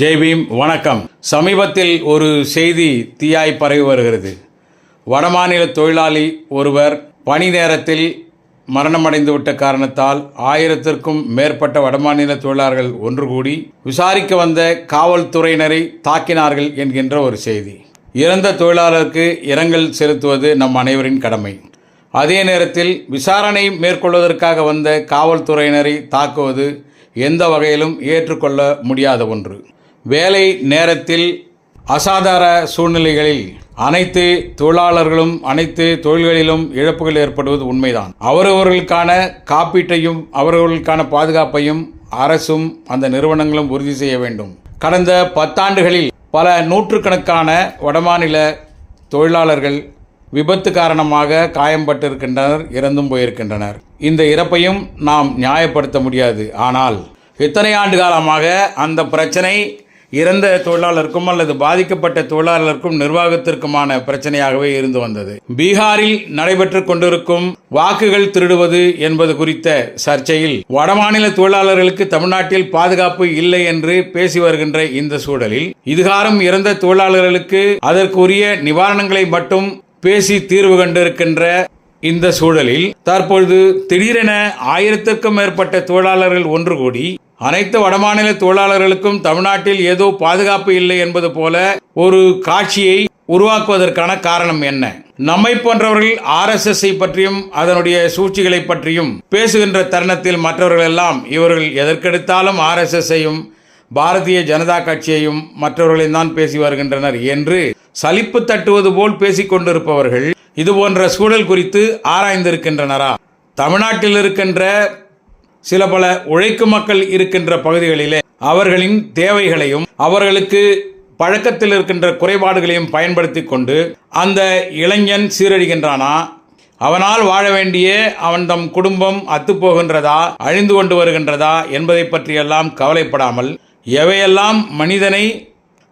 ஜெய்பீம் வணக்கம். சமீபத்தில் ஒரு செய்தி தீயாய் பரவி வருகிறது. வடமாநில தொழிலாளி ஒருவர் பணி நேரத்தில் மரணமடைந்துவிட்ட காரணத்தால் ஆயிரத்திற்கும் மேற்பட்ட வடமாநில தொழிலாளர்கள் ஒன்று கூடி விசாரிக்க வந்த காவல்துறையினரை தாக்கினார்கள் என்கின்ற ஒரு செய்தி. இறந்த தொழிலாளருக்கு இரங்கல் செலுத்துவது நம் அனைவரின் கடமை. அதே நேரத்தில் விசாரணை மேற்கொள்வதற்காக வந்த காவல்துறையினரை தாக்குவது எந்த வகையிலும் ஏற்றுக்கொள்ள முடியாத ஒன்று. வேலை நேரத்தில் அசாதார சூழ்நிலைகளில் அனைத்து தொழிலாளர்களும் அனைத்து தொழில்களிலும் இழப்புகள் ஏற்படுவது உண்மைதான். அவரவர்களுக்கான காப்பீட்டையும் அவரவர்களுக்கான பாதுகாப்பையும் அரசும் அந்த நிறுவனங்களும் உறுதி செய்ய வேண்டும். கடந்த பத்தாண்டுகளில் பல நூற்றுக்கணக்கான வடமாநில தொழிலாளர்கள் விபத்து காரணமாக காயம்பட்டிருக்கின்றனர் இறந்தும் போயிருக்கின்றனர். இந்த இறப்பையும் நாம் நியாயப்படுத்த முடியாது. ஆனால் இத்தனை ஆண்டு காலமாக அந்த பிரச்சனை இறந்த தொழிலாளருக்கும் அல்லது பாதிக்கப்பட்ட தொழிலாளருக்கும் நிர்வாகத்திற்குமான பிரச்சனையாகவே இருந்து வந்தது. பீகாரில் நடைபெற்று கொண்டிருக்கும் வாக்குகள் திருடுவது என்பது குறித்த சர்ச்சையில் வடமாநில தொழிலாளர்களுக்கு தமிழ்நாட்டில் பாதுகாப்பு இல்லை என்று பேசி வருகின்ற இந்த சூழலில் இதுகாரம் இறந்த தொழிலாளர்களுக்கு அதற்குரிய நிவாரணங்களை மட்டும் பேசி தீர்வு கண்டிருக்கின்ற இந்த சூழலில் தற்பொழுது திடீரென ஆயிரத்திற்கும் மேற்பட்ட தொழிலாளர்கள் ஒன்று கூடி அனைத்து வடமாநில தொழிலாளர்களுக்கும் தமிழ்நாட்டில் ஏதோ பாதுகாப்பு இல்லை என்பது போல ஒரு காட்சியை உருவாக்குவதற்கான காரணம் என்ன? நம்மை போன்றவர்கள் ஆர்எஸ்எஸ் பற்றியும் அதனுடைய சூழ்ச்சிகளை பற்றியும் பேசுகின்ற தருணத்தில் மற்றவர்கள் எல்லாம் இவர்கள் எதற்கெடுத்தாலும் ஆர்எஸ்எஸ்ஸையும் பாரதிய ஜனதா கட்சியையும் மற்றவர்களையும் தான் பேசி வருகின்றனர் என்று சலிப்பு தட்டுவது போல் பேசிக்கொண்டிருப்பவர்கள் கொண்டிருப்பவர்கள் இது போன்ற சூழல் குறித்து ஆராய்ந்திருக்கின்றனரா? தமிழ்நாட்டில் இருக்கின்ற சில பல உழைக்கும் மக்கள் இருக்கின்ற பகுதிகளிலே அவர்களின் தேவைகளையும் அவர்களுக்கு பழக்கத்தில் இருக்கின்ற குறைபாடுகளையும் பயன்படுத்தி கொண்டு அந்த இளைஞன் சீரழிகின்றானா? அவனால் வாழ வேண்டிய அவன் தம் குடும்பம் அத்துப்போகின்றதா? அழிந்து கொண்டு வருகின்றதா? என்பதை பற்றியெல்லாம் கவலைப்படாமல் எவையெல்லாம் மனிதனை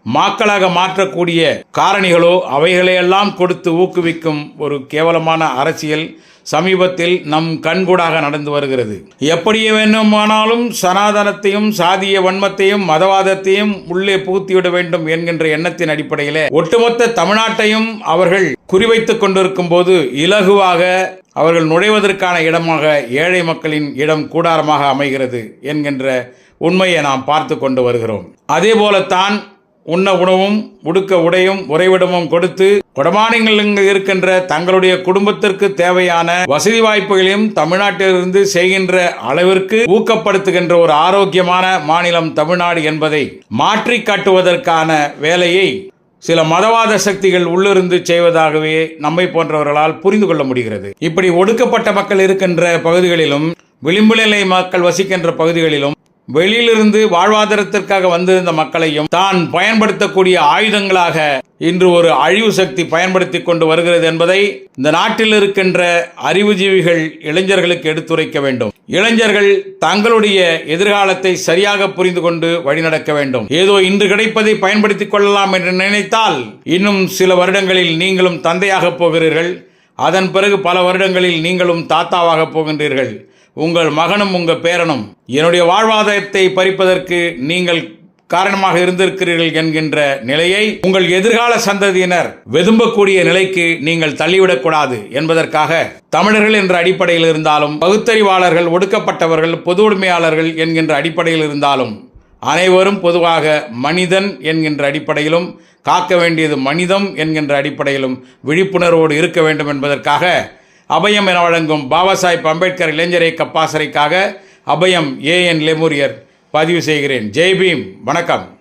மாக்களாக மாற்றக்கூடிய காரணிகளோ அவைகளையெல்லாம் கொடுத்து ஊக்குவிக்கும் ஒரு கேவலமான அரசியல் சமீபத்தில் நம் கண்கூடாக நடந்து வருகிறது. எப்படி வேண்டுமானாலும் சனாதனத்தையும் சாதிய வன்மத்தையும் மதவாதத்தையும் உள்ளே புகுத்திவிட வேண்டும் என்கின்ற எண்ணத்தின் அடிப்படையிலே ஒட்டுமொத்த தமிழ்நாட்டையும் அவர்கள் குறிவைத்துக் கொண்டிருக்கும் போது இலகுவாக அவர்கள் நுழைவதற்கான இடமாக ஏழை மக்களின் இடம் கூடாரமாக அமைகிறது என்கின்ற உண்மையை நாம் பார்த்து கொண்டு வருகிறோம். அதே போலத்தான் உண்ண உணவும் உடுக்க உடையும் உறைவிடமும் கொடுத்து கொடமானியங்கள் இருக்கின்ற தங்களுடைய குடும்பத்திற்கு தேவையான வசதி வாய்ப்புகளையும் தமிழ்நாட்டிலிருந்து செய்கின்ற அளவிற்கு ஊக்கப்படுத்துகின்ற ஒரு ஆரோக்கியமான மாநிலம் தமிழ்நாடு என்பதை மாற்றி காட்டுவதற்கான வேலையை சில மதவாத சக்திகள் உள்ளிருந்து செய்வதாகவே நம்மை போன்றவர்களால் புரிந்து கொள்ள முடிகிறது. இப்படி ஒடுக்கப்பட்ட மக்கள் இருக்கின்ற பகுதிகளிலும் விளிம்பு நிலை மக்கள் வசிக்கின்ற பகுதிகளிலும் வெளியிலிருந்து வாழ்வாதாரத்திற்காக வந்திருந்த மக்களையும் தான் பயன்படுத்தக்கூடிய ஆயுதங்களாக இன்று ஒரு அழிவு சக்தி பயன்படுத்தி கொண்டு வருகிறது என்பதை இந்த நாட்டில் இருக்கின்ற அறிவுஜீவிகள் இளைஞர்களுக்கு எடுத்துரைக்க வேண்டும். இளைஞர்கள் தங்களுடைய எதிர்காலத்தை சரியாக புரிந்து கொண்டு வழிநடக்க வேண்டும். ஏதோ இன்று கிடைப்பதை பயன்படுத்திக் கொள்ளலாம் என்று நினைத்தால் இன்னும் சில வருடங்களில் நீங்களும் தந்தையாக போகிறீர்கள். அதன் பிறகு பல வருடங்களில் நீங்களும் தாத்தாவாக போகின்றீர்கள். உங்கள் மகனும் உங்கள் பேரனும் என்னுடைய வாழ்வாதாரத்தை பறிப்பதற்கு நீங்கள் காரணமாக இருந்திருக்கிறீர்கள் என்கின்ற நிலையை உங்கள் எதிர்கால சந்ததியினர் வெதும்பக்கூடிய நிலைக்கு நீங்கள் தள்ளிவிடக்கூடாது என்பதற்காக தமிழர்கள் என்ற அடிப்படையில் இருந்தாலும் பகுத்தறிவாளர்கள் ஒடுக்கப்பட்டவர்கள் பொது உடைமையாளர்கள் என்கின்ற அடிப்படையில் இருந்தாலும் அனைவரும் பொதுவாக மனிதன் என்கின்ற அடிப்படையிலும் காக்க வேண்டியது மனிதம் என்கின்ற அடிப்படையிலும் விழிப்புணர்வோடு இருக்க வேண்டும் என்பதற்காக அபயம் என வழங்கும் பாபா சாஹிப் அம்பேத்கர் இளைஞரை பாசறைக்காக அபயம் ஏ என் லெமூரியர் பதிவு செய்கிறேன். ஜெய்பீம் வணக்கம்.